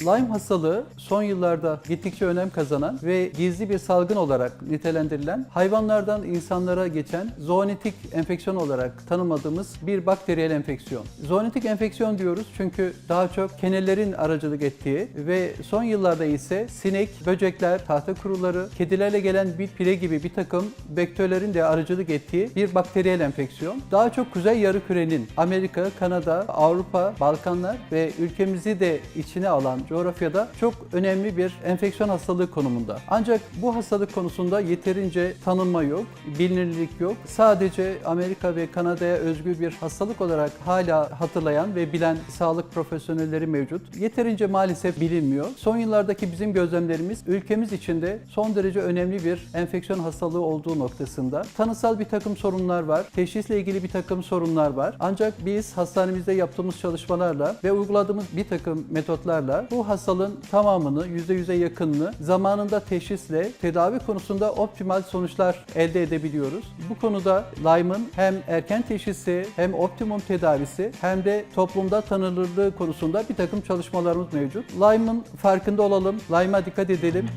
Lyme hastalığı son yıllarda gittikçe önem kazanan ve gizli bir salgın olarak nitelendirilen hayvanlardan insanlara geçen zoonotik enfeksiyon olarak tanımadığımız bir bakteriyel enfeksiyon. Zoonotik enfeksiyon diyoruz çünkü daha çok kenelerin aracılık ettiği ve son yıllarda ise sinek, böcekler, tahta kuruları, kedilerle gelen bir pire gibi bir takım vektörlerin de aracılık ettiği bir bakteriyel enfeksiyon. Daha çok Kuzey Yarımküre'nin Amerika, Kanada, Avrupa, Balkanlar ve ülkemizi de içine alan coğrafyada çok önemli bir enfeksiyon hastalığı konumunda. Ancak bu hastalık konusunda yeterince tanınma yok, bilinirlik yok. Sadece Amerika ve Kanada'ya özgü bir hastalık olarak hala hatırlayan ve bilen sağlık profesyonelleri mevcut. Yeterince maalesef bilinmiyor. Son yıllardaki bizim gözlemlerimiz ülkemiz içinde son derece önemli bir enfeksiyon hastalığı olduğu noktasında. Tanısal bir takım sorunlar var, teşhisle ilgili bir takım sorunlar var. Ancak biz hastanemizde yaptığımız çalışmalarla ve uyguladığımız bir takım metotlarla bu hastalığın tamamını, %100'e yakınını zamanında teşhisle tedavi konusunda optimal sonuçlar elde edebiliyoruz. Bu konuda Lyme'ın hem erken teşhisi hem optimum tedavisi hem de toplumda tanınırlığı konusunda bir takım çalışmalarımız mevcut. Lyme'ın farkında olalım, Lyme'a dikkat edelim.